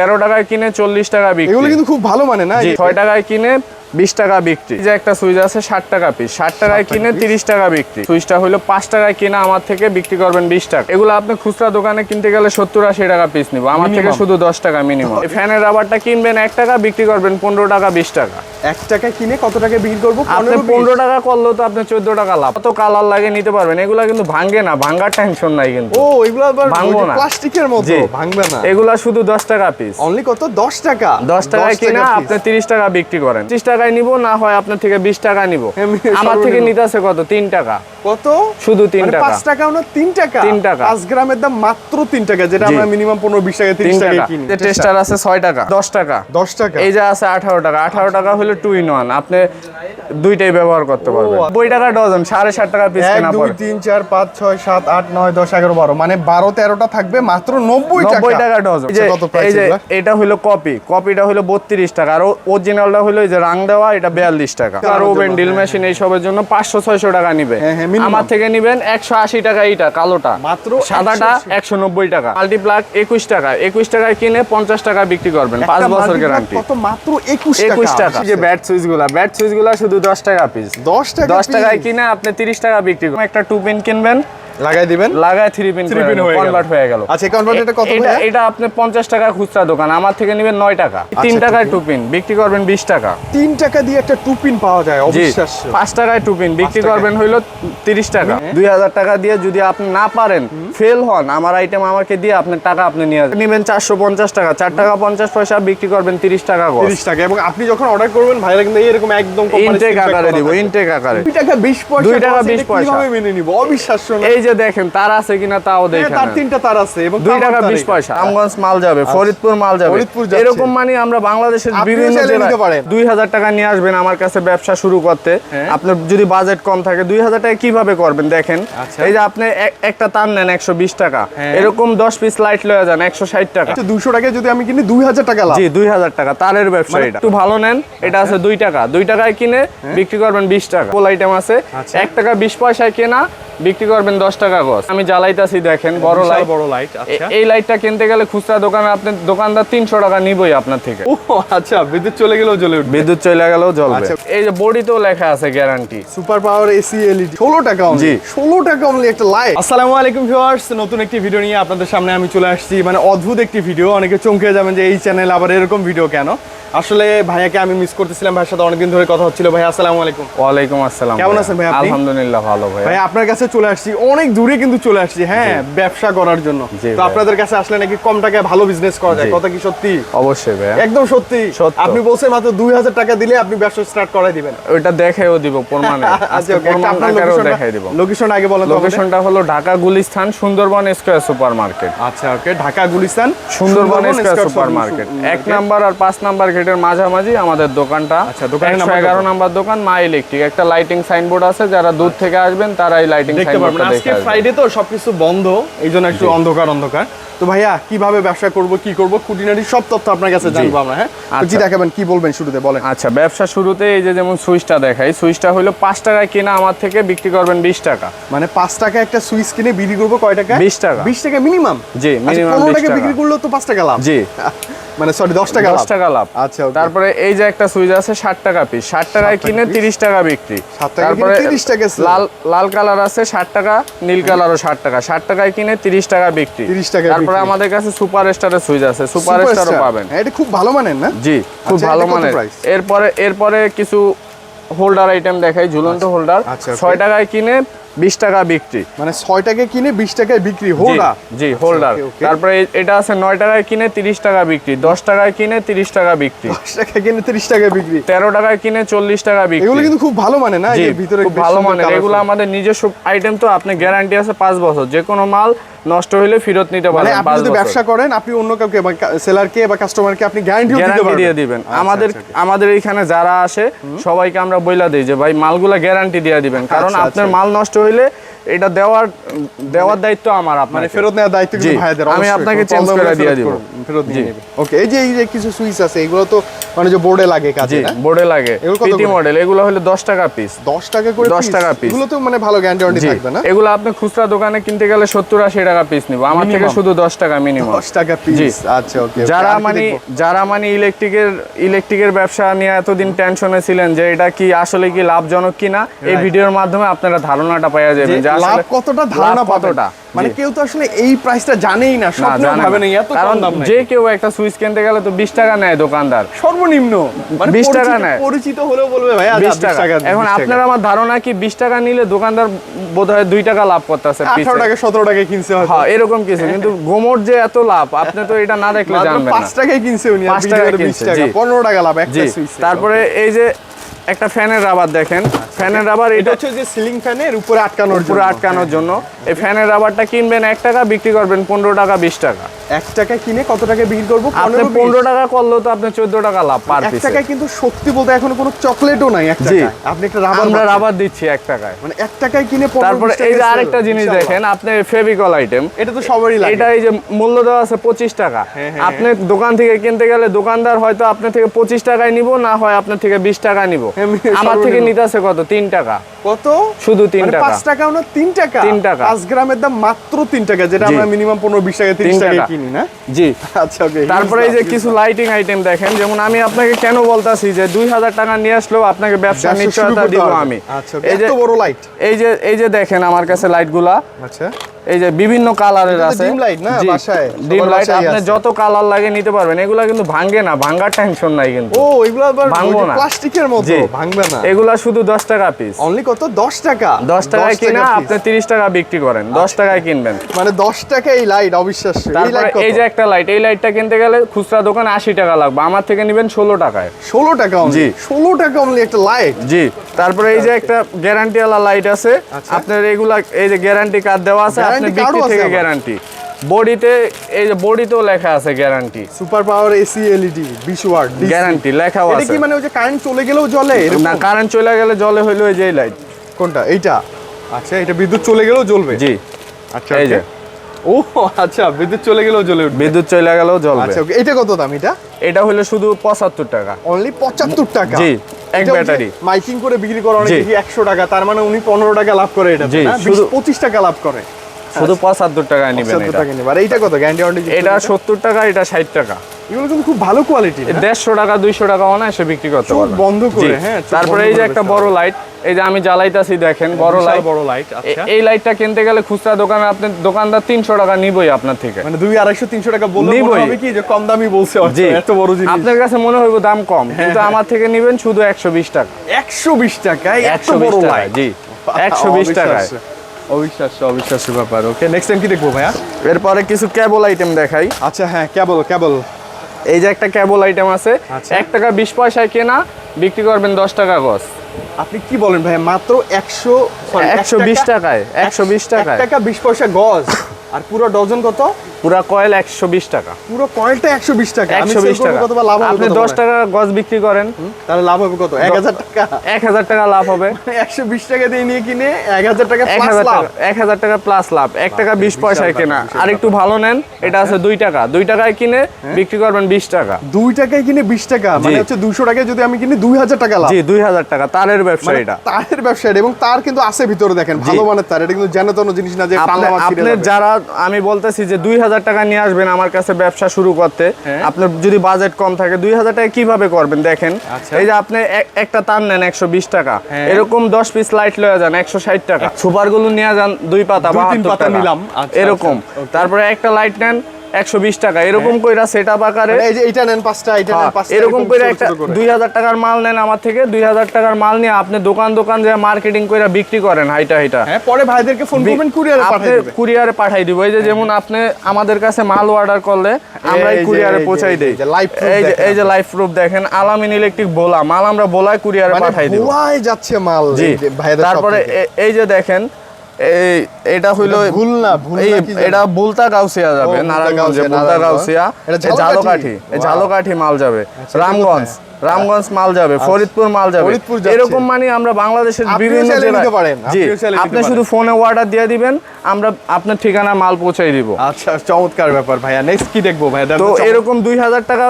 তেরো টাকায় কিনে চল্লিশ টাকা এগুলো বিক্রি কিন্তু খুব ভালো মানে না? ছয় টাকায় কিনে বিশ টাকা বিক্রি। যে একটা সুইচ আছে ষাট টাকা পিস ষাট টাকায় কিনে তিরিশ টাকা বিক্রি। সুইচটা হলো পাঁচ টাকায় কিনে আমার থেকে বিক্রি করবেন বিশ টাকা। এগুলো আপনি খুচরা দোকানে কিনতে গেলে সত্তর আশি টাকা পিস নিবো। আমার থেকে শুধু দশ টাকা মিনিমাম ফ্যানের রাবারটা কিনবেন এক টাকা বিক্রি করবেন পনেরো টাকা বিশ টাকা। এক টাকা কিনে কত টাকা বিক্রি করব? আপনি পনেরো টাকা করলেও তো আপনি চোদ্দ টাকা লাভ। কত কালার লাগে নিতে পারবেন। এগুলা কিন্তু ভাঙ্গে না ভাঙ্গার টেনশন নাই কিন্তু। ও এগুলো আবার ভাঙবো না। প্লাস্টিকের মতো। ভাঙবে না। এগুলা শুধু দশ টাকা পিস অনলি কত? দশ টাকা। দশ টাকায় কিনা। আপনি তিরিশ টাকা বিক্রি করেন। তিরিশ টাকায় নিবো না হয় আপনার থেকে বিশ টাকা নিবো। আমার থেকে সর্বনিম্ন। নিতে আছে কত? তিন টাকা। কত? শুধু তিন মানে টাকা। পাঁচ টাকা না তিন টাকা? তিন টাকা। পাঁচ গ্রামের দাম মাত্র তিন টাকা যেটা আমরা মিনিমাম পনেরো বিশ টাকা তিন তিরিশ টাকা। কিনি। টেস্টার আছে ছয় টাকা। দশ টাকা? দশ টাকা? এই যে আছে আঠারো টাকা। আঠারো টাকা হলে টু ইন ওয়ান আপনি দুইটাই ব্যবহার করতে পারবেন। বই টাকা ডজন সাড়ে ষাট টাকা পিস কেনা দুই তিন চার পাঁচ ছয় সাত আট নয় দশ এগারো বারো। মানে বারো তেরোটা থাকবে মাত্র নব্বই নব্বই টাকা ডজন। এই যে আচ্ছা, এই যে এটা হলো কপি কপিটা হলো বত্রিশ টাকা। আর অরিজিনালটা হলো এই যে রাং দেওয়া এটা বিয়াল্লিশ টাকা। আর ওভেন জন্য, ডিল মেশিন এইসবের জন্য পাঁচশো ছয়শো টাকা নিবে। হ্যাঁ, হ্যাঁ। আমার থেকে নিবেন একশো আশি টাকা এইটা কালোটা। মাত্র সাদাটা একশো নব্বই টাকা। মাল্টিপ্লাক একুশ টাকা। একুশ টাকায় কিনে পঞ্চাশ টাকা বিক্রি করবেন পাঁচ বছর গ্যারান্টি মাত্র একুশ একুশ টাকা। যে ব্যাট সুইচগুলা। ব্যাট সুইচগুলা শুধু দশ টাকা পিস দশ টাকা দশ টাকায় কিনে আপনি তিরিশ টাকা বিক্রি করবেন। একটা টু পিন কিনবেন। লাগাই দিবেন? লাগায় থ্রি পিন হয়ে গেল। কনভার্ট হয়ে গেল। আচ্ছা, convert এটা কত এটা এটা আপনি পঞ্চাশ টাকা খুচরা দোকান আমার থেকে নেবেন নয় টাকা। তিন আচ্ছা, টাকায় টু পিন বিক্রি করবেন বিশ টাকা। তিন টাকা দিয়ে একটা টুপিন পাওয়া যায় অবিশ্বাস্য। পাঁচ টাকায় টু পিন বিক্রি করবেন হইল তিরিশ টাকা। দুই হাজার টাকা দিয়ে যদি আপনি না পারেন ফেল হন আমার আইটেম আমাকে দিয়ে আপনার টাকা আপনি নিয়ে। নিবেন চারশো পঞ্চাশ টাকা চার টাকা পঞ্চাশ পয়সা বিক্রি করবেন তিরিশ টাকা গজ। তিরিশ টাকা এবং আপনি যখন অর্ডার করবেন ভাইরা কিন্তু এরকম একদম ইনটেক আকারে দিব ইনটেক আকারে। দুই টাকা বিশ পয়সা দুই টাকা খরচ, 20 পয়সা। কীভাবে মেনে নিব? অবিশ্বাস্য এই যে দেখেন তার আছে কিনা তাও হ্যাঁ, দেখেন তার তিনটা তার আছে এবং দুই টাকা তার বিশ এটা। পয়সা রামগঞ্জ মাল যাবে ফরিদপুর মাল যাবে ফরিদপুর যাচ্ছে। এরকম মানে আমরা বাংলাদেশের বিভিন্ন জেলায় নিতে পারেন। দুই হাজার টাকা নিয়ে আসবেন আমার কাছে ব্যবসা শুরু করতে হ্যাঁ। আপনার যদি বাজেট কম থাকে দুই হাজার টাকা কীভাবে করবেন দেখেন আচ্ছা। এই যে আপনি একটা তার নেন একশো বিশ টাকা হ্যাঁ। এরকম দশ পিস লাইট লয়ে যান একশো ষাট টাকা আচ্ছা, দুশো টাকায় যদি আমি কিনি দুই হাজার টাকা লাভ জি দুই হাজার টাকা তারের ব্যবসা মানে- এটা একটু ভালো নেন এটা আছে দুই টাকা দুই টাকায় কিনে বিক্রি করবেন বিশ টাকা ফুল আইটেম আছে হ্যাঁ। আচ্ছা। টাকা বিশ পয়সায় কেনা বিক্রি করবেন দশ টাকা গজ আমি জ্বালাইতাছি দেখেন বড় লাইট বড় লাইট আচ্ছা। এই লাইটটা কিনতে গেলে খুচরা দোকানে আপনি দোকানদার তিনশো টাকা নিবই আপনার থেকে। ও আচ্ছা বিদ্যুৎ চলে গেলেও জ্বলে উঠবে। বিদ্যুৎ চলে গেলেও জ্বলবে। আচ্ছা। এই যে বডিতেও লেখা আছে guarantee super power AC LED ষোলো টাকা। জি। ষোলো টাকা অনলি একটা লাইট আসসালামু আলাইকুম ভিউয়ার্স নতুন একটি ভিডিও নিয়ে আপনাদের সামনে আমি চলে আসছি। মানে অদ্ভুত একটি ভিডিও অনেকে চমকে যাবেন যে এই চ্যানেল আবার এরকম ভিডিও কেন? আসলে ভাইয়াকে আমি মিস করতেছিলাম ভাইয়ের সাথে অনেকদিন ধরে কথা হচ্ছিল। ভাই আসসালামু আলাইকুম। ওয়ালাইকুম আসসালাম কেমন আছেন ভাই আপনি? আলহামদুলিল্লাহ ভালো ভাই ভাই আপনার কাছে চলে আসছি অনেক দূরে কিন্তু চলে আসছি হ্যাঁ ব্যবসা করার জন্য। তো আপনাদের কাছে আসলে নাকি কম টাকায় ভালো বিজনেস করা যায় কথা কি সত্যি? অবশ্যই ভাই একদম সত্যি। আপনি বলছেন মাত্র দুই হাজার টাকা দিলে আপনি ব্যবসা স্টার্ট করাই দিবেন। ওইটা দেখাইও দিব প্রমাণে। আচ্ছা আজকে আপনার দেখাই দিব। লোকেশন আগে বলেন। লোকেশনটা হলো Dhaka Gulistan Sundarban square super market আচ্ছা okay Dhaka Gulistan Sundarban square square super market এক নাম্বার আর পাঁচ নাম্বার গেটের মাঝামাঝি আমাদের দোকানটা। আচ্ছা, নাম্বার এগারো নাম্বার দোকান মা ইলেকট্রিক। একটা লাইটিং সাইনবোর্ড আছে যারা দূর থেকে আসবেন তারা এই লাইটিং দেখতে পারবেন। আজকে ফ্রাইডে তো সবকিছু বন্ধ এই জন্য একটু অন্ধকার অন্ধকার। তো ভাইয়া কীভাবে ব্যবসা করব কি করব খুঁটিনাটি সব তথ্য আপনার কাছে জানব আমরা হ্যাঁ? জি আচ্ছা। দেখাবেন কি বলবেন শুরুতে বলেন। আচ্ছা ব্যবসা শুরুতে এই যে যেমন সুইচটা দেখাই সুইচটা হলো পাঁচ টাকায় কেনা আমার থেকে বিক্রি করবেন বিশ টাকা। মানে পাঁচ টাকা একটা সুইচ কিনে বিক্রি করব কয় টাকা 20 টাকা। বিশ টাকা মিনিমাম? জি, মিনিমাম 20 টাকা টাকা। বিক্রি করলেও তো পাঁচ টাকা লাভ। জি। মানে সরি দশ টাকা দশ টাকা লাভ। আচ্ছা তারপরে এই যে একটা সুইচ আছে ষাট টাকা পিস ষাট টাকায় কিনে? তিরিশ টাকা বিক্রি। 60 টাকা কিনে 30 টাকা লাল লাল কালার আছে ষাট টাকা নীল কালারও ষাট টাকা। ষাট টাকায় কিনে তিরিশ টাকা বিক্রি। 30 টাকা তারপরে আমাদের কাছে সুপার স্টারের সুইচ আছে। সুপার স্টারও পাবেন। হ্যাঁ, এটা খুব ভালো মানের না? জি খুব আচ্ছা, ভালো মানের। এরপরে এরপরে কিছু হোল্ডার আইটেম দেখাই ঝুলন্ত হোল্ডার আচ্ছা, ছয় টাকায় কিনে বিশ টাকা বিক্রি। মানে ছয় টাকা কিনে বিশ টাকায় বিক্রি হোল্ডার জি হোল্ডার। তারপরে এটা আছে নয় টাকায় কিনে তিরিশ টাকা বিক্রি দশ টাকায় কিনে তিরিশ টাকা বিক্রি। দশ টাকা কিনে তিরিশ টাকা বিক্রি। তেরো টাকায় কিনে চল্লিশ টাকা বিক্রি। এগুলো কিন্তু খুব ভালো মানে না? ভিতরে খুব ভালো মানে এগুলো আমাদের নিজস্ব আইটেম তো আপনি গ্যারান্টি আছে পাঁচ বছর। যে কোনো মাল নষ্ট হলে ফেরত নিতে পারেন পারবেন আপনি যদি ব্যবসা করেন আপনি অন্য কাউকে বা সেলারকে বা কাস্টমারকে আপনি গ্যারান্টি দিতে পারবেন। দিয়ে দিবেন। আচ্ছা, আমাদের আচ্ছা, আমাদের এখানে যারা আসে সবাইকে আমরা বইলা দিই যে ভাই মালগুলা গ্যারান্টি দিয়ে দিবেন। কারণ আচ্ছা, আপনার আচ্ছা। মাল নষ্ট হইলে এটা দেওয়ার দেওয়ার দায়িত্ব আমার মানে আপনার ফেরত নেওয়ার দায়িত্ব কিন্তু ভাইদের আমি আপনাকে চেঞ্জ করে দিয়ে দিব। ফেরত নিয়ে। নেবে। ওকে এই যে এই যে কিছু সুইচ আছে এগুলো তো মানে যে বোর্ডে লাগে কাজে না? বোর্ডে লাগে। পিটি মডেল এগুলো হলো দশ টাকা পিস 10 টাকা করে 10 টাকা piece। এগুলো তো মানে ভালো গ্যারান্টি ওয়ারেন্টি থাকবে না? এগুলো আপনি খুচরা দোকানে কিনতে গেলে সত্তর আশি টাকা পিস নিবো। আমার থেকে শুধু দশ টাকা মিনিমাম 10 টাকা পিস আচ্ছা ওকে যারা মানে যারা মানে ইলেকট্রিকের ইলেকট্রিকের ব্যবসা নিয়ে এতদিন টেনশনে ছিলেন যে এটা কি আসলে কি লাভজনক কিনা এই ভিডিওর মাধ্যমে আপনারা ধারণাটা পাওয়া যাবেন যে লাভ কতটা ধারণা কতটা। মানে কেউ তো আসলে এই প্রাইসটা জানেই না না স্বপ্ন জানে ভাবে না। এত কম দাম যে কেউ একটা সুইচ কিনতে গেলে তো বিশ টাকা নেয় দোকানদার। সর্বনিম্ন মানে 20 টাকা নেয়। পরিচিত হলেও বলবে ভাই বিশ টাকা। এখন আপনার আমার ধারণা কি বিশ টাকা নিলে দোকানদার বোধ হয় দুই টাকা লাভ করতেছে আঠারো টাকা সতেরো টাকা কিনছে হয়তো। হ্যাঁ এরকম কিছু। কিন্তু গোমর যে এত লাভ আপনি তো এটা না দেখলে জানবেন না। টাকায় কিনছে উনি আর পাঁচ বিশ টাকায় টাকা বিশ কিনছে, টাকা। পনেরো টাকা লাভ একটা সুইচ। তারপরে এই যে একটা ফ্যানের রাবার দেখেন। ফ্যানের রাবার এটা হচ্ছে যে সিলিং ফ্যানের উপরে আটকানোর পুরো জন্য। আটকানোর জন্য। এই ফ্যানের রাবারটা কিনবেন এক টাকা বিক্রি করবেন পনেরো টাকা বিশ টাকা। এক টাকা কিনে কত টাকা বিক্রি করব? আপনি পনেরো টাকা করলেও তো আপনি চোদ্দ টাকা লাভ পার এক টাকায় কিন্তু সত্যি বলতে এখন কোনো চকলেটও নাই এক। টাকায়। আপনি একটা রাবার আমরা রাবার দিচ্ছি এক টাকায়। মানে এক টাকায় কিনে তারপরে এই যে আরেকটা জিনিস দেখেন আপনি ফেভিকল আইটেম এটা তো সবারই লাগে। এটা এই যে মূল্য দেওয়া আছে পঁচিশ টাকা। হ্যাঁ, হ্যাঁ, আপনি দোকান থেকে কিনতে গেলে দোকানদার হয়তো আপনার থেকে পঁচিশ টাকায় নিব না হয় আপনার থেকে বিশ টাকা নিব। হ্যাঁ, আমার থেকে। নিতে আছে কত? তিন টাকা। কত? শুধু তিন মানে টাকা। পাঁচ টাকাও না তিন টাকা। তিন টাকা। পাঁচ গ্রামের দাম মাত্র তিন টাকা যেটা আমরা মিনিমাম পনেরো বিশ টাকা তিরিশ টাকা। কিনি না? জি। আচ্ছা ওকে তারপরে এই যে কিছু লাইটিং আইটেম দেখেন যেমন আমি আপনাকে কেন বলতাছি যে দুই হাজার টাকা নিয়ে আসলেও আপনাকে ব্যবসা নিশ্চয়তা দিব আমি। আচ্ছা এই যে বড় লাইট এই যে এই যে দেখেন আমার কাছে লাইটগুলা আচ্ছা। এই যে বিভিন্ন কালারের আছে। dim light না, বাসায়? ডিম লাইট আপনি যত কালার লাগে নিতে পারবেন। এগুলা কিন্তু ভাঙ্গে না ভাঙ্গার টেনশন নাই কিন্তু। ও এগুলো আবার ভাঙবো না। প্লাস্টিকের মতো। ভাঙবে না। এগুলা শুধু দশ টাকা পিস অনলি কত? দশ টাকা? দশ টাকায় কিনা আপনি তিরিশ টাকা বিক্রি করেন। দশ টাকায় কিনবেন। মানে দশ টাকা এই লাইট অবিশ্বাস্য। এই লাইট এই যে একটা লাইট এই লাইটটা কিনতে গেলে খুচরা দোকান আশি টাকা লাগবে। আমার থেকে নেবেন ষোলো টাকায়। ষোলো টাকা জি। অনলি ষোলো টাকা অনলি একটা লাইট জি। তারপরে এই যে একটা গ্যারান্টি ওয়ালা লাইট আছে। আচ্ছা। আপনার এগুলা এই যে গ্যারান্টি কার্ড দেওয়া আছে আপনি ও বিক্রি থেকে গ্যারান্টি বডিতে এই যে বডিতেও লেখা আছে guarantee super power AC LED বিশ ওয়াট গ্যারান্টি লেখাও এটা কি মানে ওই যে কারেন্ট চলে গেলেও জ্বলে? না কারেন্ট চলে গেলে জলে হইল এই যে লাইট কোনটা? এইটা? আচ্ছা এটা বিদ্যুৎ চলে গেলেও জ্বলবে? জি। আচ্ছা এই যে। ও আচ্ছা বিদ্যুৎ চলে গেলেও জ্বলে উঠবে। বিদ্যুৎ চলে গেলেও জ্বলবে। আচ্ছা এটা কত দাম এটা? এটা হলো শুধু পঁচাত্তর টাকা। অনলি পঁচাত্তর টাকা? জি, এক ব্যাটারি। মাইকিং করে বিক্রি করে অনেক জি। দেখি একশো টাকা তার মানে উনি পনেরো টাকা লাভ করে এটা শুধু- পঁচিশ টাকা লাভ করে। শুধু পঁচাত্তর টাকায় নেবেন এটা। টাকা নেবে আর এইটা কত? গ্যারান্টি ওয়ারেন্টি এটা টাকা এটা ষাট টাকা। এগুলো কিন্তু খুব ভালো কোয়ালিটি দেড়শো টাকা দুইশো টাকা অনায়াসে বিক্রি করতে পারবেন। বন্ধ করে, হ্যাঁ, তারপরে এই যে একটা বড় লাইট এই যে আমি জ্বালাইতাছি দেখেন বড় লাইট বড় লাইট আচ্ছা। এই লাইটটা কিনতে গেলে খুচরা দোকানে আপনি দোকানদার তিনশো টাকা নিবই আপনার থেকে। মানে দুই আড়াইশো তিনশো টাকা বললে মনে হবে কি যে কম দামি বলছে এত বড় জিনিস। আপনার কাছে মনে হইব দাম কম কিন্তু আমার থেকে নিবেন শুধু একশো বিশ টাকা। একশো বিশ টাকায় এত একশো বড় লাইট জি। একশো বিশ টাকায়। অবিশ্বাস্য অবিশ্বাস্য ব্যাপার ওকে নেক্সট টাইম কি দেখব ভাইয়া? এরপরে কিছু কেবল আইটেম দেখাই। আচ্ছা হ্যাঁ কেবল কেবল এই যে একটা কেবল আইটেম আছে আচ্ছা। এক টাকা বিশ পয়সায় কেনা বিক্রি করবেন দশ টাকা গজ। আপনি কি বলেন ভাই মাত্র একশো একশো বিশ টাকায়, একশো বিশ টাকায়। টাকা বিশ পয়সা গজ। আর পুরো ডজন কত? পুরা কয়েল একশো বিশ টাকা। পুরো কয়েলটা একশো বিশ টাকা। আমি একশো sell বিশ করব টাকা। কত লাভ হবে আপনি কত দশ বলেন? টাকা গজ বিক্রি করেন। তাহলে লাভ হবে কত? এক হাজার টাকা? এক হাজার টাকা লাভ হবে। একশো বিশ টাকা দিয়ে নিয়ে কিনে এক হাজার টাকা এক হাজার লাভ। টাকা এক হাজার টাকা প্লাস লাভ। এক টাকা বিশ বিশাল পয়সায় কেনা। আর একটু ভালো নেন এটা আছে দুই টাকা। দুই টাকায় কিনে বিক্রি করবেন বিশ টাকা। দুই টাকায় কিনে বিশ টাকা? মানে হচ্ছে দুশো টাকায় যদি আমি কিনি দুই হাজার টাকা লাভ। জি দুই হাজার টাকা। তারের ব্যবসা মানে এটা। তারের ব্যবসা এবং তার কিন্তু আছে ভিতরে দেখেন ভালো মানের তার। এটা কিন্তু যেন তেন জিনিস না যে আপনি যারা আমি বলতেছি যে দুই হাজার টাকা নিয়ে আসবেন আমার কাছে ব্যবসা শুরু করতে। হ্যাঁ। আপনার যদি বাজেট কম থাকে দুই হাজার টাকা কীভাবে করবেন দেখেন? আচ্ছা। এই যে আপনি এক- একটা তার নেন একশো বিশ টাকা। হ্যাঁ। এরকম দশ পিস লাইট লয়ে যান একশো ষাট টাকা। সুপারগুলো নিয়ে যান দুই পাতা বা তিন পাতা নিলাম। আচ্ছা, এরকম। আচ্ছা, তারপরে একটা লাইট নেন একশো বিশ টাকা। এরকম কইরা সেট আপ আকারে মানে এই যে এইটা নেন পাঁচটা এইটা নেন হ্যাঁ, পাঁচটা এরকম করে ছোট একটা ছোট করে। দুই হাজার টাকার মাল নেন আমার থেকে। দুই হাজার টাকার মাল নিয়ে আপনি দোকান দোকান যে মার্কেটিং করে বিক্রি করেন হাইটা হাইটা। হ্যাঁ পরে ভাইদেরকে ফোন করবেন কুরিয়ারে পাঠিয়ে দেবে। কুরিয়ারে পাঠাই দিব। এই যে যেমন আপনি আমাদের কাছে মাল অর্ডার করলে আমরা এই যে, কুরিয়ারে পৌঁছাই দেই। এই যে এই যে লাইভ প্রুফ দেখেন আলামিন ইলেকট্রিক বোলা মাল আমরা বোলায় কুরিয়ারে মানে পাঠাই দিব। ভুয়ায় যাচ্ছে মাল ভাইদের তারপরে এই যে দেখেন এই এটা হইল এটা বুলতা গাউসিয়া যাবে বুলতা নারায়ণগঞ্জে গাউসিয়া, বুলতা নারায়ণগঞ্জ। গাউসিয়া ঝালকাঠি? ঝালকাঠি মাল যাবে আচ্ছা, রামগঞ্জ। রামগঞ্জ মাল যাবে ফরিদপুর মাল যাবে। এরকম মানে আমরা বাংলাদেশের বিভিন্ন জি আপনি শুধু ফোনে অর্ডার দিয়ে দিবেন আমরা আপনার ঠিকানা মাল পৌঁছাই দিব। আচ্ছা চমৎকার ব্যাপার ভাইয়া। নেক্সট কি দেখব ভাইয়া? তো এরকম দুই হাজার টাকা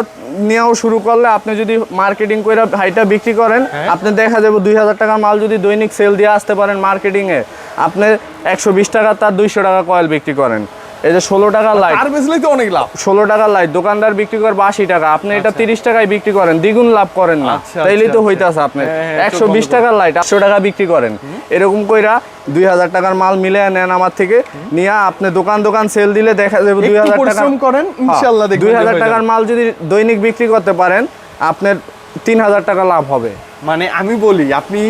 নেওয়াও শুরু করলে আপনি যদি মার্কেটিং করে হাইটা বিক্রি করেন হ্যাঁ। আপনি দেখা যাবে দুই হাজার টাকার মাল যদি দৈনিক সেল দিয়ে আসতে পারেন মার্কেটিংয়ে আপনি একশো বিশ টাকা তার দুইশো টাকা কয়েল বিক্রি করেন। এই যে ষোলো টাকার লাইট আর বেচলেই তো অনেক লাভ। ষোলো টাকার লাইট দোকানদার বিক্রি করবে আশি টাকা আপনি এটা তিরিশ টাকায় বিক্রি করেন দ্বিগুণ লাভ করেন না। আচ্ছা, তাইলেই তো আচ্ছা, হইতাছে আপনি হ্যাঁ, হ্যাঁ, একশো বিশ টাকার লাইট আটশো টাকা বিক্রি করেন। এরকম কইরা দুই হাজার টাকার মাল মিলে নেন আমার থেকে। নিয়ে আপনি দোকান দোকান সেল দিলে দেখা যাবে দুই হাজার টাকা করেন ইনশাআল্লাহ দেখবেন দুই হাজার টাকার মাল যদি দৈনিক বিক্রি করতে পারেন আপনার তিন হাজার টাকা লাভ হবে। মানে আমি বলি আপনি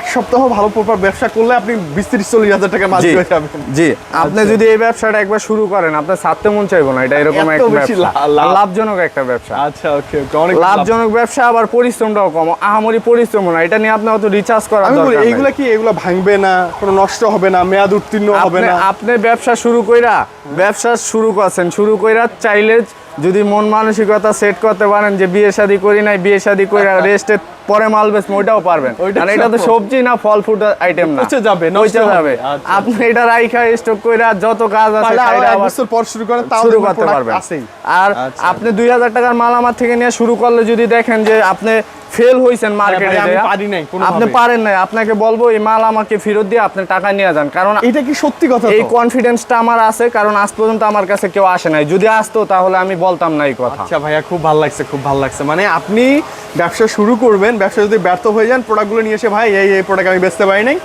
এক সপ্তাহ ভালো প্রপার ব্যবসা করলে আপনি বিশ তিরিশ চল্লিশ হাজার টাকা জি পেয়ে যাবেন। জি। আপনি যদি এই ব্যবসাটা একবার শুরু করেন আপনার ছাড়তে মন চাইব না এটা এরকম লাভজনক একটা ব্যবসা। আচ্ছা ওকে অনেক লাভজনক ব্যবসা আবার পরিশ্রমটাও কম। আহামরি পরিশ্রম না এটা নিয়ে আপনি অত রিচার্জ করার আমি বলি এইগুলা কি এগুলা ভাঙবে না কোনো নষ্ট হবে না মেয়াদ উত্তীর্ণ হবে না? আপনি ব্যবসা শুরু কইরা ব্যবসা শুরু করছেন শুরু কইরা চাইলে যদি মন মানসিকতা সেট করতে পারেন যে বিয়ে শাদী করি নাই বিয়ে শাদী কইরা রেস্টে পরে মাল বেচবো ওইটাও পারবেন। আর এটা তো সবজি না ফল ফ্রুট আইটেম না। পচে যাবে, পচে যাবে। আচ্ছা। আপনি এটা রাইখা স্টক কইরা যত কাজ আছে খাইরা এক আবার বছর পর শুরু করেন তাও শুরু করতে পারবেন। আর আচ্ছা। আপনি দুই হাজার টাকার মাল আমার থেকে নিয়ে শুরু করলে যদি দেখেন যে আপনি ফেল হয়েছেন মার্কেটে হ্যাঁ, আমি পারি নাই। আপনি পারেন নাই। আপনাকে বলব এই মাল আমাকে ফেরত দিয়ে আপনি টাকা নিয়ে যান। কারণ এটা কি সত্যি কথা এই? কনফিডেন্সটা আমার আছে কারণ আজ পর্যন্ত আমার কাছে কেউ আসে নাই। যদি আসতো তাহলে আমি বলতাম না এই কথা। আচ্ছা ভাইয়া খুব ভালো লাগছে খুব ভালো লাগছে। মানে আপনি ব্যবসা শুরু করবেন ব্যবসা যদি ব্যর্থ হয়ে যান প্রোডাক্টগুলো নিয়ে এসে, ভাই, এই এই প্রোডাক্ট আমি বেচতে পারি নাই।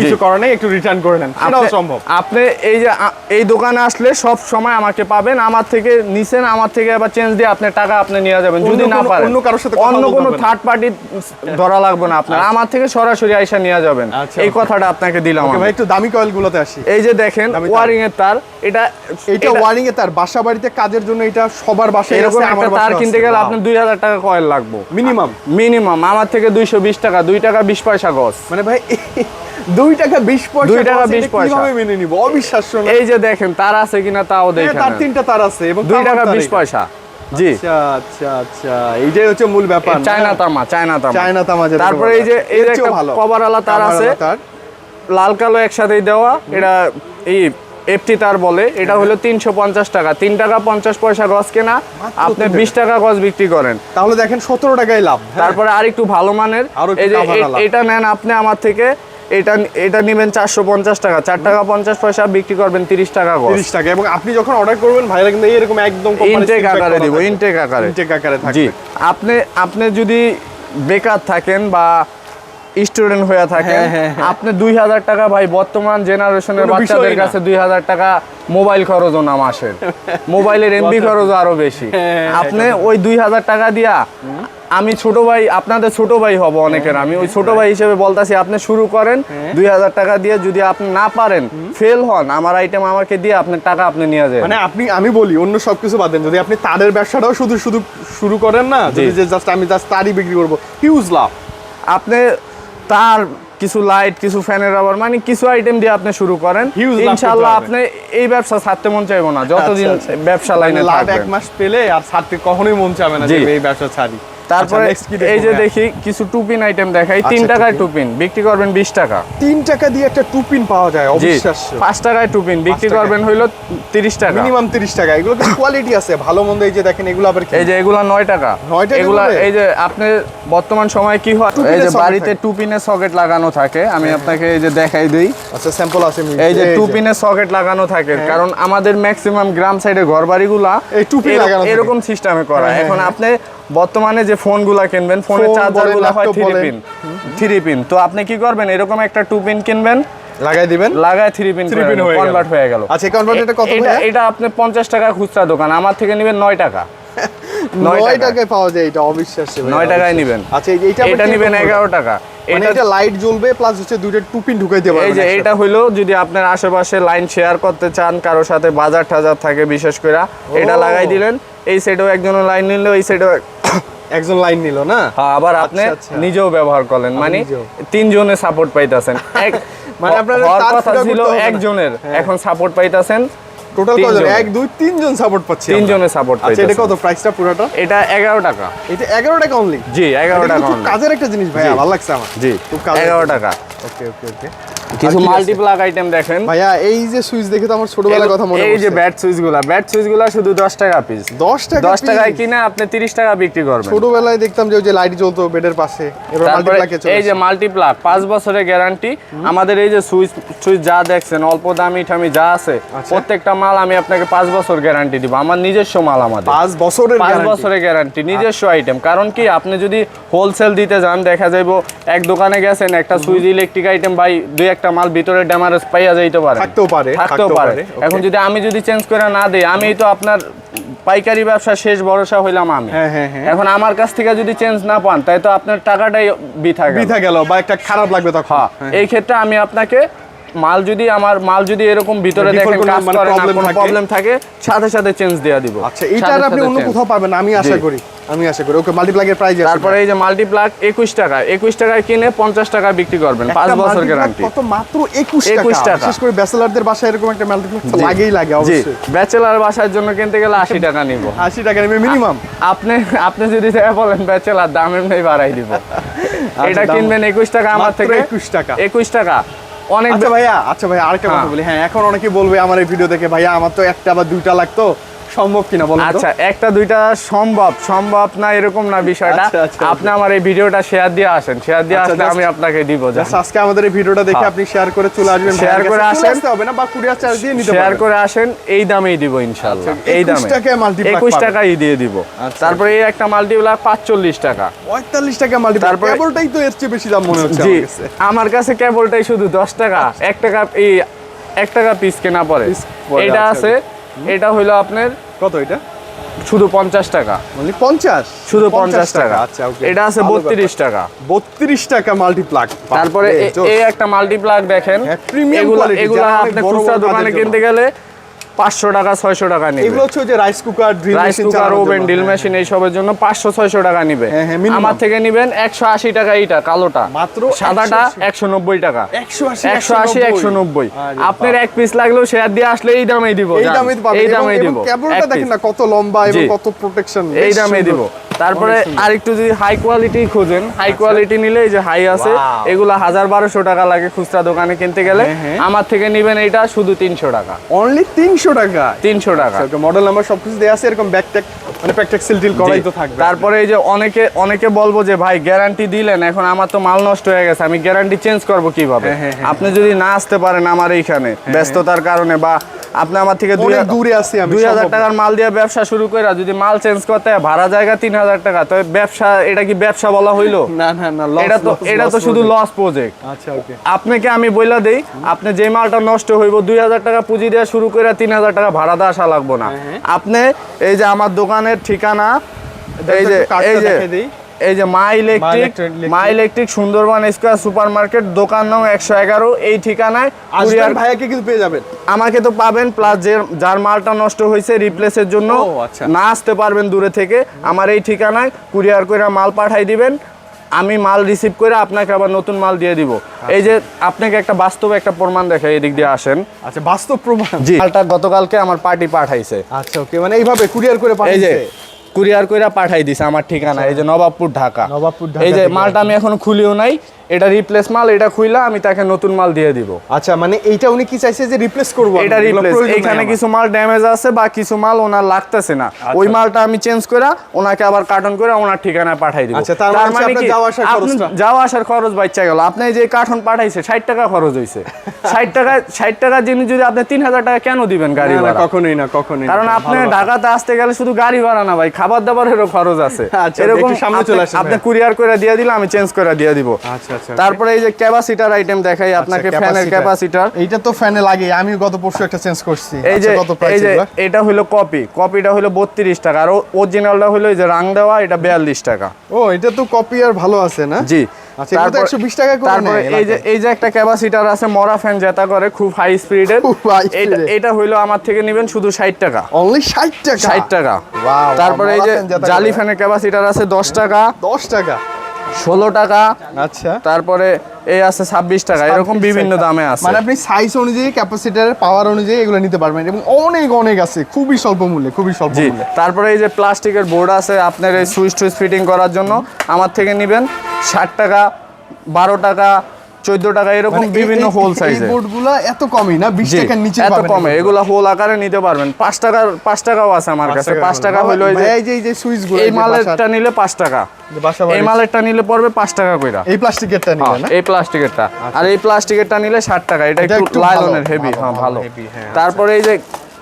কিছু করার নেই একটু রিটার্ন করে নেন। সেটাও সম্ভব। আপনি এই যে এই দোকানে আসলে সব সময় আমাকে পাবেন আমার থেকে নিছেন আমার থেকে আবার চেঞ্জ দিয়ে আপনি টাকা আপনি নিয়ে যাবেন যদি না পারেন। অন্য কারোর সাথে অন্য কোনো থার্ড পার্টি ধরা লাগবে না আপনার। আমার থেকে সরাসরি আইসা নিয়ে যাবেন। আচ্ছা, এই কথাটা আপনাকে দিলাম ওকে ভাই একটু দামি কয়েল গুলোতে আসি। এই যে দেখেন ওয়ারিং এর তার এটা এটা ওয়ারিং এর তার। বাসা বাড়িতে কাজের জন্য এটা সবার বাসায় এরকম একটা তার কিনতে গেলে আপনার দুই হাজার টাকা কয়েল লাগবে। মিনিমাম মিনিমাম আমার থেকে দুইশো বিশ টাকা দুই টাকা বিশ পয়সা গজ। মানে ভাই দুই টাকা বিশ পয়সা দুই টাকা খরচ, 20 এটা পয়সা। কীভাবে মেনে নিব? অবিশ্বাস্য এই যে দেখেন তার আছে কিনা তাও হ্যাঁ, দেখেন তার তিনটা তার আছে এবং দুই টাকা বিশ পয়সা। জি। আচ্ছা আচ্ছা আচ্ছা। এইটাই হচ্ছে মূল ব্যাপার চায়না তামা চায়না তামা। চায়না তামা তারপরে এই যে এই একটা। কভারওয়ালা তার আছে। লাল কালো একসাথেই দেওয়া। এটা এই এফটি তার বলে। এটা হলো তিনশো পঞ্চাশ টাকা। তিন টাকা পঞ্চাশ পয়সা গজ কেনা। আপনি বিশ টাকা গজ বিক্রি করেন। তাহলে দেখেন সতেরো টাকায় লাভ। হ্যাঁ। তারপরে আর একটু ভালো মানের। এই যে। এটা নেন আপনি আমার থেকে। এটা এটা নেবেন চারশো পঞ্চাশ টাকা। চার টাকা পঞ্চাশ পয়সা বিক্রি করবেন তিরিশ টাকা তিরিশ টাকা। এবং আপনি যখন অর্ডার করবেন ভাইরা কিন্তু এরকম একদম ইনটেক আকারে দিব ইনটেক আকারে। ইনটেক আকারে জি। আপনি আপনি যদি বেকার থাকেন বা স্টুডেন্ট হয়ে থাকেন। হ্যাঁ, হ্যাঁ, হ্যাঁ। আপনি দুই হাজার টাকা ভাই বর্তমান জেনারেশনের বাচ্চাদের কাছে দুই হাজার টাকা মোবাইল খরচও না মাসের মোবাইলের এমবি খরচ আরও বেশি। আপনি ওই দুই হাজার টাকা দিয়া আমি ছোট ভাই আপনাদের ছোট ভাই হব অনেকের। আমি ওই ছোট ভাই হিসেবে বলতাছি আপনি শুরু করেন। দুই হাজার টাকা দিয়ে। যদি আপনি না পারেন ফেল হন আমার আইটেম আমাকে দিয়ে আপনার টাকা আপনি নিয়ে যাবেন মানে আপনি আমি বলি অন্য সবকিছু বাদ দেন। যদি আপনি তারের ব্যবসাটাও শুধু শুধু শুরু করেন না যদি যে জাস্ট আমি জাস্ট তারই বিক্রি করব হিউজ লাভ। আপনি তার কিছু লাইট কিছু ফ্যানের রাবার মানে কিছু আইটেম দিয়ে আপনি শুরু করেন। ইনশাআল্লাহ আপনি এই ব্যবসা ছাড়তে মন চাইব না। যতদিন আচ্ছা, আচ্ছা। ব্যবসা লাইনে লাভ এক মাস পেলে আর ছাড়তে কখনোই মন চাবে না যে এই ব্যবসা ছাড়ি। তারপরে আচ্ছা, এই যে দেখি কিছু টুপিন আইটেম দেখাই। তিন আচ্ছা, টাকায় টুপিন। বিক্রি করবেন বিশ টাকা। তিন টাকা দিয়ে একটা টুপিন পাওয়া যায় অবিশ্বাস্য। পাঁচ টাকায় টুপিন বিক্রি করবেন হইল তিরিশ টাকা। মিনিমাম তিরিশ টাকা এগুলো কোয়ালিটি আছে ভালো মন্দ এই যে দেখেন এগুলো আবার এই যে এগুলা নয় টাকা। নয় টাকা এগুলা? এই যে আপনি বর্তমান সময় কি হয়? এই যে বাড়িতে। টুপিনের সকেট লাগানো থাকে আমি আপনাকে এই যে দেখাই দিই। আচ্ছা স্যাম্পল আছে এই যে টু পিনের সকেট লাগানো থাকে কারণ আমাদের ম্যাক্সিমাম গ্রাম সাইডে ঘর বাড়িগুলা হ্যাঁ। এই টু পিন লাগানো এরকম সিস্টেমে করা। হ্যাঁ, এখন হ্যাঁ, আপনি বর্তমানে যে ফোনগুলা কিনবেন ফোনের ফোন চার্জার বলেন, হয় থ্রি পিন থ্রি পিন তো আপনি কি করবেন এরকম একটা টু পিন কিনবেন লাগাই দিবেন? লাগায় থ্রি পিন। কনভার্ট হয়ে গেল। আচ্ছা, এই converter-টা কত এটা এটা আপনি পঞ্চাশ টাকা খুচরা দোকান আমার থেকে নেবেন নয় টাকা। নয় নয় টাকায়। পাওয়া যায় এটা অবিশ্বাস্য ভাই, নয় টাকায় অবিশ্বাস্য। নিবেন। আচ্ছা এইটা এটা নিবেন এগারো টাকা। মানে এটা এটা লাইট জ্বলবে প্লাস হচ্ছে দুইটা টুপিন ঢুকাইতে পারবেন এই যে এটা হইল যদি আপনার আশেপাশে লাইন শেয়ার করতে চান কারোর সাথে বাজার টাজার থাকে বিশেষ করে এটা। লাগাই দিলেন। এই সাইডেও একজন লাইন নিল এই সাইডেও একজন লাইন নিল না? আবার আপনি আচ্ছা, আচ্ছা। নিজেও ব্যবহার করলেন মানে। তিনজনে সাপোর্ট পাইতেছেন। এক মানে হওয়ার কথা ছিল। একজনের হ্যাঁ। এখন সাপোর্ট পাইতাছেন টোটাল কজন তিনজনের। এক দুই তিনজন সাপোর্ট পাচ্ছি। তিনজনের সাপোর্ট আচ্ছা এটা কত প্রাইসটা পুরোটা? এটা এগারো টাকা। এটা এগারো টাকা অনলি জি এগারো টাকা খুব কাজের একটা জিনিস ভাইয়া ভালো লাগছে আমার। জি খুব কাজের এগারো একটা টাকা। ওকে ওকে ওকে। কিছু মাল্টিপ্লাগ আইটেম দেখেন। ভাইয়া এই যে সুইচ দেখে তো আমার ছোটবেলার কথা মনে এই যে ব্যাট সুইচগুলা ব্যাট সুইচগুলা শুধু দশ টাকা পিস দশ টাকা দশ piece? টাকায় কিনে আপনি তিরিশ টাকা বিক্রি করবেন। ছোটবেলায় দেখতাম যে ওই যে লাইট জ্বলতো বেডের পাশে এবার তারপরে মাল্টিপ্লাকে চলে এই যে মাল্টিপ্লাগ পাঁচ বছরের গ্যারান্টি আমাদের এই যে সুইচ সুইচ যা দেখছেন অল্প দামি ঠামি যা আছে আচ্ছা। প্রত্যেকটা মাল আমি আপনাকে পাঁচ বছর গ্যারান্টি দিব। আমার নিজস্ব মাল আমাদের। পাঁচ বছরের পাঁচ guarantee। বছরের গ্যারান্টি নিজস্ব আইটেম কারণ কি আপনি যদি হোলসেল দিতে যান দেখা যাইব এক দোকানে গেছেন একটা সুইচ ইলেকট্রিক আইটেম ভাই দুই একটা মাল ভিতরে ড্যামারেজ পাইয়া যাইতে পারে। থাকতেও পারে, থাকতেও পারে। এখন যদি আমি যদি চেঞ্জ করে না দিই আমি তো আপনার পাইকারি ব্যবসা শেষ ভরসা হইলাম আমি। হ্যাঁ, হ্যাঁ, হ্যাঁ। এখন আমার কাছ থেকে যদি চেঞ্জ না পান তাই তো আপনার টাকাটাই বৃথা বৃথা গেল বা একটা খারাপ লাগবে তখন। এই ক্ষেত্রে আমি আপনাকে মাল যদি আমার মাল যদি এরকম ভিতরে দেখেন কাজ মানে করে না কোনো প্রবলেম থাকে সাথে সাথে চেঞ্জ দেওয়া দিব। আচ্ছা আর আপনি অন্য কোথাও পাবেন আমি আশা করি আমি আশা করি। ওকে মাল্টিপ্লাগের প্রাইস তারপরে এই যে মাল্টিপ্লাগ একুশ টাকা একুশ টাকায় কিনে পঞ্চাশ টাকা বিক্রি করবেন পাঁচ বছর গ্যারান্টি কত? মাত্র 21 21 টাকা টাকা। বিশেষ করে ব্যাচেলারদের বাসায় এরকম একটা মাল্টিপ্লাগ লাগেই লাগে অবশ্যই। ব্যাচেলার বাসার জন্য কিনতে গেলে আশি টাকা নিব। 80 টাকা নেবে মিনিমাম আপনি আপনি যদি তাই বলেন ব্যাচেলার দাম এমনি বাড়াই দিব। এটা কিনবেন একুশ টাকা আমার থেকে। 21 টাকা। একুশ টাকা। অনেক আচ্ছা ভাইয়া আচ্ছা ভাইয়া আরেকটা কথা হ্যাঁ। বলি হ্যাঁ এখন অনেকে বলবে আমার এই ভিডিও দেখে ভাইয়া আমার তো একটা বা দুইটা লাগতো সম্ভব কিনা বলুন তো? আচ্ছা একটা দুইটা সম্ভব সম্ভব না এরকম না বিষয়টা। আচ্ছা, আচ্ছা, আপনি আমার এই ভিডিওটা শেয়ার দিয়ে আসেন শেয়ার দিয়ে আচ্ছা, আসলে আমি আপনাকে দিব আজকে আমাদের এই ভিডিওটা দেখে হ্যাঁ। আপনি শেয়ার করে চলে আসবেন ভাইয়ের করে আসেন। হবে না বা কুরিয়ার চার্জ দিয়ে নিতে শেয়ার করে আসেন এই দামেই দিব ইনশাল্লাহ আচ্ছা, এই 21 দামে টাকায় multiplug একুশ পাবেন। টাকাই দিয়ে দিব। আচ্ছা। তারপরে এই একটা মাল্টিপ্লাগ পাঁচচল্লিশ টাকা। 45 টাকা মাল্টিপ্লাগ তারপরে- কেবলটাই তো এর চেয়ে বেশি দাম মনে হচ্ছে আমার কাছে। কেবলটাই শুধু দশ টাকা এক টাকা এই এক টাকা পিস কেনা পরে পড়ে, এটা আচ্ছা, আছে এটা হইল আপনার কত এটা? শুধু পঞ্চাশ টাকা। মানে 50 শুধু পঞ্চাশ টাকা। আচ্ছা এটা আছে বত্রিশ টাকা। 32 টাকা মাল্টিপ্লাগ তারপরে এই একটা মাল্টিপ্লাগ দেখেন। হ্যাঁ, এগুলা এগুলা আপনি খুচরা দোকানে কিনতে গেলে পাঁচশো টাকা ছয়শো টাকা এগুলো হচ্ছে যে rice cooker drill rice cooker oven drill machine এইসবের জন্য পাঁচশো ছয়শো টাকা নিবে। হ্যাঁ, হ্যাঁ। আমার থেকে নিবেন একশো আশি টাকা এইটা কালোটা। মাত্র সাদাটা একশো নব্বই টাকা। একশো আশি একশো নব্বই। আপনার এক পিস লাগলেও শেয়ার দিয়ে আসলে এই দামেই দিব এই দামে এই দিব। দেখেন না কত লম্বা এবং কত প্রোটেকশন এই দামে দিব। তারপরে। আরেকটু যদি হাই কোয়ালিটি খুঁজেন হাই কোয়ালিটি নিলে এই যে হাই আছে. এগুলো হাজার বারোশো টাকা লাগে খুচরা দোকানে কিনতে গেলে। হ্যাঁ, হ্যাঁ। আমার থেকে নিবেন এইটা শুধু তিনশো টাকা। অনলি 300 টাকা? তিনশো টাকা। মডেল নাম্বার সবকিছু দেওয়া আছে এরকম ব্যাক ট্যাক মানে প্যাক সিল টিল করাই তো থাকবে। তারপরে এই যে অনেকে অনেকে বলব যে ভাই গ্যারান্টি দিলেন এখন আমার তো মাল নষ্ট হয়ে গেছে আমি গ্যারান্টি চেঞ্জ করব কীভাবে? হ্যাঁ। আপনি যদি না আসতে পারেন আমার এইখানে ব্যস্ততার কারণে বা আপনি আমার থেকে দুই দূরে আছি আমি দুই হাজার। টাকার মাল দিয়ে ব্যবসা শুরু করে যদি মাল চেঞ্জ করতে ভাড়া জায়গা তিন হাজার টাকা তো ব্যবসা এটা কি ব্যবসা বলা হইল? না না না এটা তো এটা তো শুধু লস প্রজেক্ট আচ্ছা ওকে আপনাকে আমি বইলা দেই আপনি যে মালটা নষ্ট হইব দুই হাজার টাকা পুঁজি দেওয়া শুরু করে তিন হাজার টাকা ভাড়া দেওয়া আসা লাগবো না। হ্যাঁ, আপনি এই যে আমার দোকানের ঠিকানা এই যে এই যে। এই যে মা ইলেকট্রিক মা electric Sundarban square super market দোকান নং একশো এগারো এই ঠিকানায় কুরিয়ার ভাইয়াকে কিন্তু পেয়ে যাবেন। আমাকে তো পাবেন প্লাস যে যার মালটা নষ্ট হয়েছে রিপ্লেসের জন্য আচ্ছা। না আসতে পারবেন দূরে থেকে। আমার এই ঠিকানায় কুরিয়ার করে মাল পাঠাই দিবেন। আমি মাল রিসিভ করে আপনাকে আবার নতুন মাল দিয়ে দিব। এই যে আপনাকে একটা বাস্তব একটা প্রমাণ দেখে এদিক দিয়ে আসেন। আচ্ছা বাস্তব প্রমাণ। জি। মালটা গতকালকে আমার পার্টি পাঠাইছে। আচ্ছা ওকে মানে এইভাবে কুরিয়ার করে পাঠিয়েছে। কুরিয়ার করে পাঠাই দিছে আমার ঠিকানা এই যে নবাবপুর ঢাকা। নবাবপুর এই যে মালটা আমি এখন খুলিও নাই এটা রিপ্লেস মাল এটা খুইলা আমি তাকে নতুন মাল দিয়ে দিব। আচ্ছা মানে এইটা উনি কি চাইছে যে রিপ্লেস করব এটা রিপ্লেস এখানে কিছু মাল ড্যামেজ আছে বা কিছু মাল ওনার লাগতেছে না। ওই মালটা আমি চেঞ্জ করে ওনাকে আবার কার্টন করে ওনার ঠিকানায় পাঠাই দিব। আচ্ছা, তার মানে হচ্ছে আপনার যাওয়া আসার খরচটা? যাওয়া আসার খরচ বাচ্চা গেল। আপনি যে কার্টন পাঠাইছে ষাট টাকা খরচ হয়েছে ষাট টাকা ষাট টাকা জিনিস যদি আপনি তিন হাজার টাকা কেন দিবেন গাড়ি ভাড়া? কখনোই না কখনোই কারণ আপনি ঢাকাতে আসতে গেলে শুধু গাড়ি ভাড়া না ভাই খাবার দাবারেরও খরচ আছে। আচ্ছা, একটু সামনে চলে আসেন আপনি কুরিয়ার করে দিয়ে দিলে আমি চেঞ্জ করে দিয়ে দিব। আচ্ছা আচ্ছা। তারপরে এই যে ক্যাপাসিটার আইটেম দেখাই আপনাকে আচ্ছা, ফ্যানের ক্যাপাসিটার। এইটা তো ফ্যানে লাগে আমি গত পরশু একটা চেঞ্জ করছি। এই যে আচ্ছা, কত এই প্রাইস যে এটা হলো কপি কপিটা হলো বত্রিশ টাকা। আর অরিজিনালটা হলো এই যে রাং দেওয়া এটা বিয়াল্লিশ টাকা। ও এটা তো কপি আর ভালো আছে না? জি। আচ্ছা, এগুলো তো তারপর- 120 টাকা করে তারপরে এই যে এই যে একটা ক্যাপাসিটার আছে মরা ফ্যান জেতা খুব হাই স্পিডের খুব high speed এটা হইল আমার থেকে নেবেন শুধু ষাট টাকা। অনলি 60 টাকা? ষাট টাকা। তারপরে এই যে জালি ফ্যানের ক্যাপাসিটার আছে দশ টাকা। 10 টাকা? ষোলো টাকা আচ্ছা। তারপরে এই আছে ছাব্বিশ টাকা এরকম বিভিন্ন দামে আছে। মানে আপনি সাইজ অনুযায়ী ক্যাপাসিটারের পাওয়ার অনুযায়ী এগুলো নিতে পারবেন এবং অনেক অনেক আছে খুবই স্বল্প মূল্যে খুবই স্বল্প জি মূল্যে। তারপরে এই যে প্লাস্টিকের বোর্ড আছে আপনার এই সুইচ টুইচ ফিটিং করার জন্য আমার থেকে নেবেন ষাট টাকা বারো টাকা চোদ্দ টাকা এরকম মানে বিভিন্ন হোল এই বোর্ডগুলো এত কমই না? বিশ জি টাকার নিচে এত কমে এগুলা। হোল আকারে নিতে পারবেন। পাঁচ টাকার পাঁচ টাকাও আছে আমার কাছে। পাঁচ টাকা হলো এই যে এই যে সুইচগুলো এই মালেরটা নিলে পাঁচ টাকা। এই মালেরটা নিলে পড়বে পাঁচ টাকা কইরা। এই প্লাস্টিকেরটা নিলে না? এই প্লাস্টিকেরটা। আর এই প্লাস্টিকেরটা নিলে ষাট টাকা। এটা একটু লাইলনের হেভি হ্যাঁ ভালো হ্যাঁ, তারপরে এই যে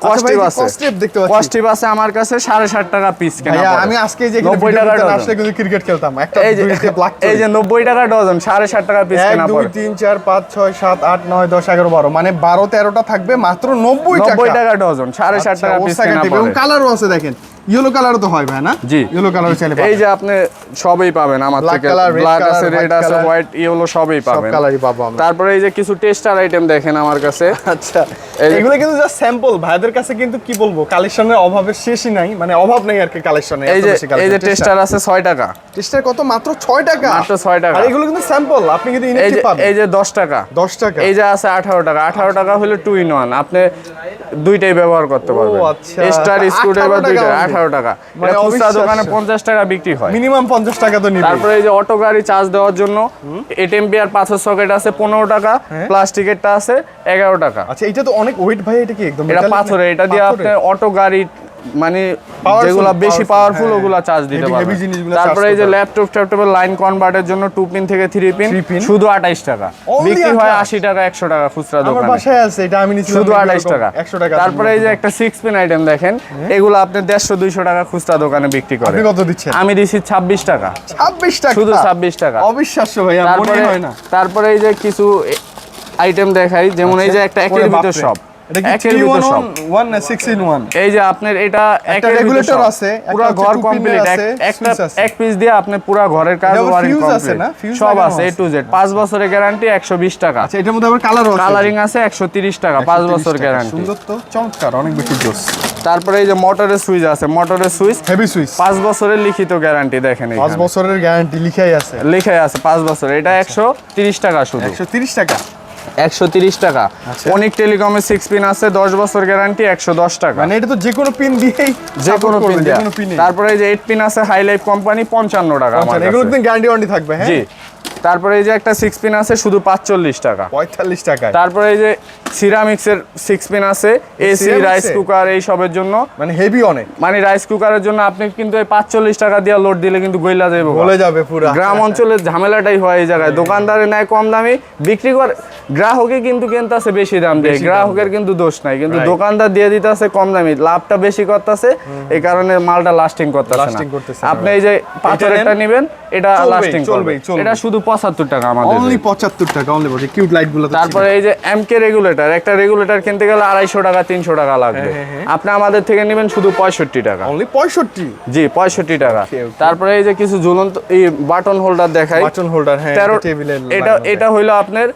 কস্টিপ আছে। Costive দেখতে পাচ্ছি। কস্টিপ আছে আমার কাছে সাড়ে ষাট টাকা পিস কেনা ভাইয়া আমি আজকে যে নব্বই টাকা ডজন আসলে কিন্তু ক্রিকেট খেলতাম। একটা এই যে ব্ল্যাক এই যে নব্বই টাকা ডজন সাড়ে ষাট টাকা পিস এক কেনা দুই পড়ে। তিন চার পাঁচ ছয় সাত আট নয় দশ এগারো বারো। মানে বারো তেরোটা থাকবে মাত্র নব্বই নব্বই টাকা টাকা ডজন সাড়ে ষাট আচ্ছা, টাকা পিস কেনা tip, এবং কালারও আছে দেখেন। ইয়েলো তো হয় ভাই না? জি। ইয়েলো কালার চাইলে এই যে আপনি সবই পাবেন আমার থেকে ব্ল্যাক আছে রেড আছে হোয়াইট ইয়েলো সবই সব কালারই পাবো আমরা। তারপরে এই যে কিছু টেস্টার আইটেম দেখেন আমার কাছে। আচ্ছা। এগুলো কিন্তু জাস্ট স্যাম্পল ভাইদের কাছে কিন্তু কি বলব কালেকশনের অভাবের শেষই নাই মানে অভাব নেই আর কি কালেকশনে এই যে এই যে টেস্টার আছে ছয় টাকা। টেস্টার কত? মাত্র ছয় টাকা? মাত্র ছয় টাকা। আর এগুলো কিন্তু স্যাম্পল আপনি কিন্তু পাবেন। এই যে দশ টাকা। দশ টাকা। এই যে আছে আঠারো টাকা। আঠারো টাকা হলে টু ইন ওয়ান আপনি দুইটাই ব্যবহার করতে পারবেন। আচ্ছা। স্টার স্ক্রুড্রাইভার দুইটা। আঠারো টাকা। মানে খুচরা দোকানে পঞ্চাশ টাকা বিক্রি হয়। মিনিমাম পঞ্চাশ টাকা তো নিবে তারপরে এই যে অটো গাড়ি চার্জ দেওয়ার জন্য এটিএমপি আর পাথর সকেট আছে পনেরো টাকা প্লাস্টিকেরটা আছে এগারো টাকা। আচ্ছা এটা তো অনেক ওয়েট ভাই এটা কি একদম এটা পাথরে এটা দিয়ে? আপনার অটো গাড়ি মানে যেগুলো বেশি পাওয়ারফুল হ্যাঁ। ওগুলা চার্জ দিতে পারবে। তারপরে এই যে ল্যাপটপ ট্যাপটপের লাইন কনভার্টের জন্য টু পিন থেকে থ্রি পিন শুধু আঠাইশ টাকা। বিক্রি হয় আশি টাকা একশো টাকা খুচরা দোকানে। বাসায় আছে এটা আমি শুধু আঠাইশ টাকা। একশো টাকা। তারপরে এই যে একটা সিক্স পিন আইটেম দেখেন এগুলো আপনি দেড়শো দুইশো টাকা খুচরা দোকানে বিক্রি করে। কত দিচ্ছেন? আমি দিছি ছাব্বিশ টাকা। ছাব্বিশ টাকা? শুধু 26 টাকা। অবিশ্বাস্য ভাইয়া তারপরে না। তারপরে এই যে কিছু আইটেম দেখাই যেমন এই যে একটা একের ওরে ভিতর বাপরে। সব এটা কি একের 3 ভিতর 1 সব। 1 না 6 in 1 এই যে আপনার এটা একের ভিতর আছে, পুরো ঘর কমপ্লিট একটা এক পিস দিয়ে আপনি পুরো ঘরের কাজ ওয়ারিং কমপ্লিট সব আছে এ টু জেড 5 বছরের গ্যারান্টি 120 টাকা। আচ্ছা এটার মধ্যে আবার কালারও আছে। কালারিং আছে 130 টাকা 5 বছর গ্যারান্টি সুন্দর তো চমৎকার অনেক বেশি জোস। তারপরে এই যে মোটরের সুইচ আছে মোটরের সুইচ হেভি সুইচ 5 বছরের লিখিত গ্যারান্টি দেখেন 5 এখানে। বছরের গ্যারান্টি লিখাই আছে। লেখাই আছে 5 বছর এটা 130 টাকা শুধু। 130 টাকা। একশো তিরিশ টাকা। অনেক টেলিকমে সিক্স পিন আছে দশ বছর গ্যারান্টি একশো দশ টাকা। মানে এটা তো যে কোনো পিন দিয়েই যে কোনো পিন দেয়া। তারপরে এই যে এইট পিন আছে হাই লাইফ কোম্পানি পঞ্চান্ন টাকা এগুলো। গ্যারান্টি ওয়ারেন্টি থাকবে হ্যাঁ? জি। তারপরে এই যে একটা সিক্স পিন আছে শুধু পাঁচচল্লিশ টাকা। 45 টাকায়? তারপরে এই যে সিরামিক্সের সিক্স পিন আছে এসি রাইস কুকার এই সবের জন্য। মানে হেভি অনেক। মানে রাইস কুকারের জন্য আপনি কিন্তু এই পাঁচচল্লিশ টাকা দিয়ে লোড দিলে কিন্তু গইলা যাবে বলে যাবে পুরো। গ্রাম অঞ্চলের ঝামেলাটাই হয় এই জায়গায়। দোকানদারে নেয় কম দামি বিক্রি করে গ্রাহকে কিন্তু কিনতেছে বেশি দাম দিয়ে। গ্রাহকের কিন্তু দোষ নাই। কিন্তু দোকানদার দিয়ে দিতেছে কম দামি। লাভটা বেশি করতেছে এই কারণে মালটা লাস্টিং করতেছে আপনি এই যে পাথরেরটা নেবেন এটা লাস্টিং করবে। এটা শুধু পঁচাত্তর টাকা আমাদের অনলি 75 টাকা অনলি বলছে কিউট লাইটগুলো তারপরে এই যে এমকে রেগুলেটর একটা রেগুলেটর কিনতে গেলে আড়াইশো টাকা তিনশো টাকা লাগবে। হ্যাঁ, আপনি আমাদের থেকে নেবেন শুধু পঁয়ষট্টি টাকা। অনলি 65 জি পঁয়ষট্টি টাকা. তারপরে এই যে কিছু ঝুলন্ত এই বাটন হোল্ডার দেখাই। বাটন হোল্ডার হ্যাঁ তেরো এটা এটা হইল আপনার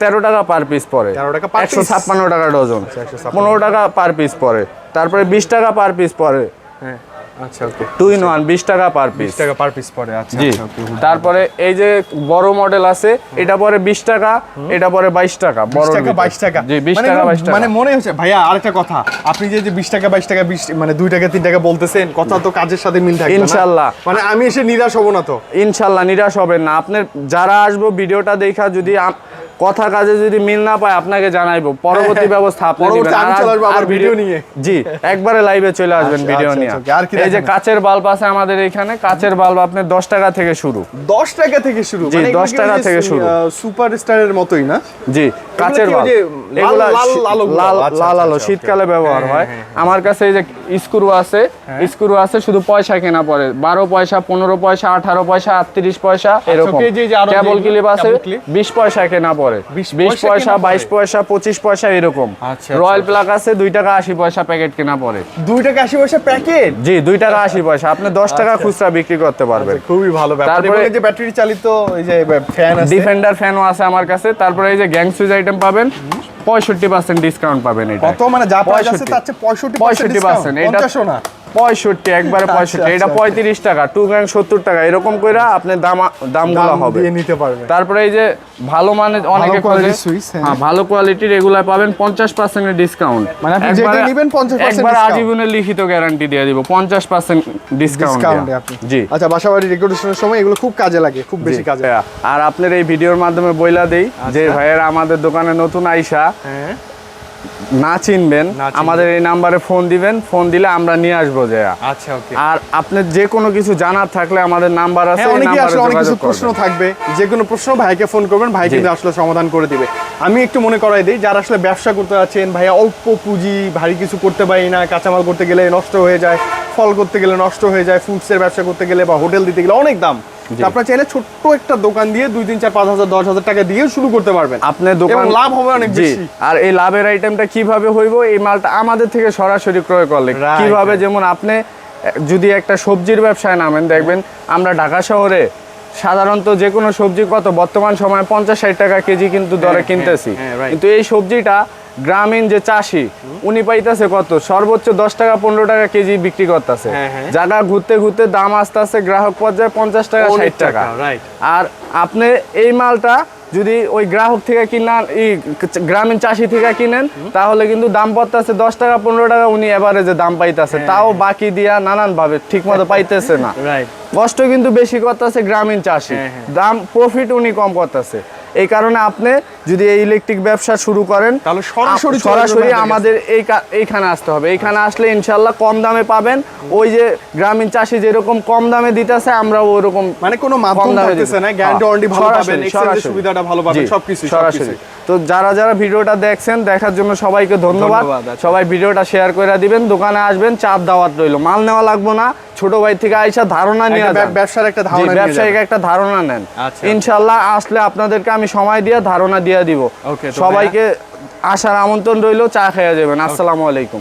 তেরো টাকা পার পিস পরে। 13 টাকা একশো ছাপ্পান্ন টাকা ডজন 156 পনেরো টাকা পার পিস পরে। তারপরে বিশ টাকা পার পিস পরে। হ্যাঁ। আচ্ছা ওকে টু ইন ওয়ান বিশ টাকা পার পিস 20 টাকা পার পিস পড়ে আচ্ছা জি। আচ্ছা তারপরে এই যে বড় মডেল আছে এটা পরে বিশ টাকা এটা পরে বাইশ টাকা বড় 20 টাকা 22 টাকা। জি বিশ মানে টাকা বাইশ টাকা। মানে মনে হচ্ছে ভাইয়া আরেকটা কথা। আপনি যে যে 20 টাকা 22 টাকা 20 মানে 2 টাকা 3 টাকা বলতেছেন কথা তো কাজের সাথে মিল থাকবে না? ইনশাল্লাহ। মানে আমি এসে নিরাশ হব না তো। ইনশাল্লাহ নিরাশ হবেন না। আপনার যারা আসব ভিডিওটা দেখা যদি কথা কাজে যদি মিল না পায় আপনাকে জানাইবো। পরবর্তী ব্যবস্থা আপনি আর- আসব আবার আর ভিডিও নিয়ে। জি একবারে লাইভে চলে আসবেন আচ্ছা, ভিডিও আচ্ছা, নিয়ে। আচ্ছা, এই যে কাচের বাল্ব আছে আমাদের এখানে। কাচের বাল্ব আপনার দশ টাকা থেকে শুরু। 10 টাকা থেকে শুরু? জি, 10 টাকা থেকে শুরু। সুপার স্টারের মতোই না? জি কাচের বাল্ব। লাল- এগুলা লাল আলো শীতকালে ব্যবহার হ্যাঁ, হয়। হ্যাঁ, আমার কাছে এই যে স্ক্রু আছে স্ক্রু আছে শুধু পয়সা কেনা পড়ে বারো পয়সা পনেরো পয়সা আঠারো পয়সা আটত্রিশ পয়সা। এরকম কেবল ক্লিপ আছে cable clip? বিশ পয়সা কেনা পড়ে 20 বিশ পয়সা পয়সা বাইশ পয়সা পঁচিশ পয়সা এরকম। আচ্ছা, রয়্যাল প্লাগ আছে দুই টাকা আশি পয়সা প্যাকেট কেনা পড়ে 2 টাকা 80 পয়সা প্যাকেট? জি দুই টাকা আশি পয়সা। আপনি দশ টাকা খুচরা বিক্রি করতে পারবেন। খুবই ভালো তারপরে- যে ব্যাটারি চালিত এই যে ফ্যান আছে। ডিফেন্ডার ফ্যানও আছে আমার কাছে। তারপরে এই যে গ্যাং সুইচ আইটেম পাবেন পঁয়ষট্টি পার্সেন্ট ডিসকাউন্ট পাবেন এটা। কত মানে যা প্রাইস আছে তার চেয়ে 65 পঁয়ষট্টি পার্সেন্ট এটা 50 না। পঁয়ষট্টি একবারে পঁয়ষট্টি। এটা আচ্ছা। পঁয়ত্রিশ টাকা টু গ্যাং সত্তর টাকা। এরকম করে আপনি দাম দামগুলো হবে। নিতে পারবে। তারপরে এই যে ভালো মানের অনেকে হ্যাঁ। হ্যাঁ ভালো কোয়ালিটির এগুলা পাবেন পঞ্চাশ পার্সেন্টের ডিসকাউন্ট মানে আপনি যেটাই নিবেন 50% একবার আজীবনের লিখিত গ্যারান্টি দিয়ে দিব পঞ্চাশ পার্সেন্ট ডিসকাউন্ট জি। আচ্ছা বাসা বাড়ি ডেকোরেশনের সময় এগুলো খুব কাজে লাগে খুব বেশি কাজে আর আপনার এই ভিডিওর মাধ্যমে বইলা দেই যে আচ্ছা। ভাইয়েরা আমাদের দোকানে নতুন আইসা হ্যাঁ। না চিনবেন আমাদের এই নাম্বারে ফোন দিবেন ফোন দিলে আমরা নিয়ে আসব যেয়া আচ্ছা ওকে। আর আপনার যে কোনো কিছু জানার থাকলে আমাদের নাম্বার আছে হ্যাঁ অনেকে আসলে অনেক কিছু প্রশ্ন থাকবে যে কোনো প্রশ্ন ভাইকে ফোন করবেন ভাই কিন্তু আসলে সমাধান করে দিবে। আমি একটু মনে করাই দিই যারা আসলে ব্যবসা করতে যাচ্ছেন ভাইয়া অল্প পুঁজি ভারী কিছু করতে পারি না কাঁচামাল করতে গেলে নষ্ট হয়ে যায় ফল করতে গেলে নষ্ট হয়ে যায় ফুডসের ব্যবসা করতে গেলে বা হোটেল দিতে গেলে অনেক দাম। আপনারা চাইলে ছোট্ট একটা দোকান দিয়ে দুই তিন চার পাঁচ হাজার দশ হাজার টাকা দিয়ে শুরু করতে পারবেন। আপনার দোকান লাভ হবে অনেক বেশি। আর এই লাভের আইটেমটা কীভাবে হইব এই মালটা আমাদের থেকে সরাসরি ক্রয় করলে কীভাবে যেমন আপনি যদি একটা সবজির ব্যবসায় নামেন দেখবেন আমরা ঢাকা শহরে সাধারণত যে কোনো সবজি কত বর্তমান সময়ে পঞ্চাশ ষাট টাকা কেজি কিন্তু দরে হ্যাঁ, কিনতেছি। হ্যাঁ, কিন্তু এই সবজিটা গ্রামীণ যে চাষি উনি পাইতেছে কত? সর্বোচ্চ দশ টাকা পনেরো টাকা কেজি বিক্রি করতেছে। হ্যাঁ, হ্যাঁ। জায়গা ঘুরতে ঘুরতে দাম আস্তে আস্তে গ্রাহক পর্যায়ে পঞ্চাশ টাকা ষাট টাকা। আর আপনি এই মালটা যদি ওই গ্রাহক থেকে কিনান এই গ্রামীণ চাষি থেকে কিনেন তাহলে কিন্তু দাম পড়তেছে দশ টাকা পনেরো টাকা উনি এভারেজে দাম পাইতেছে। হ্যাঁ, তাও বাকি দিয়া নানান ভাবে ঠিক মতো পাইতেছে না। কষ্ট কিন্তু বেশি করতেছে গ্রামীণ চাষি। দাম প্রফিট উনি কম করতেছে। এই কারণে আপনি যদি এই ইলেকট্রিক ব্যবসা শুরু করেন তাহলে সরাসরি সরাসরি আমাদের এই এইখানে আসতে হবে। এইখানে আসলে ইনশাল্লাহ কম দামে পাবেন। ওই যে গ্রামীণ চাষি যেরকম কম দামে দিতেছে আমরা ওরকম মানে কোনো মাধ্যম থাকতেছে না গ্যারান্টি ওয়ারেন্টি ভালো পাবেন এক্সচেঞ্জের সুবিধাটা ভালো পাবেন সবকিছু সরাসরি। তো যারা যারা ভিডিওটা দেখছেন দেখার জন্য সবাইকে ধন্যবাদ। আচ্ছা। সবাই ভিডিওটা শেয়ার করে দিবেন দোকানে আসবেন চাপ দাওয়াত রইল। মাল নেওয়া লাগবো না ছোট ভাই থেকে আইসা ধারণা নিয়ে ব্যবসার একটা ধারণা ব্যবসায়িক একটা ধারণা নেন। আচ্ছা। ইনশাল্লাহ আসলে আপনাদেরকে আমি সময় দিয়ে ধারণা দিয়ে দিব। সবাইকে আসার আমন্ত্রণ রইল চা খেয়ে যাবেন। আসসালামু আলাইকুম।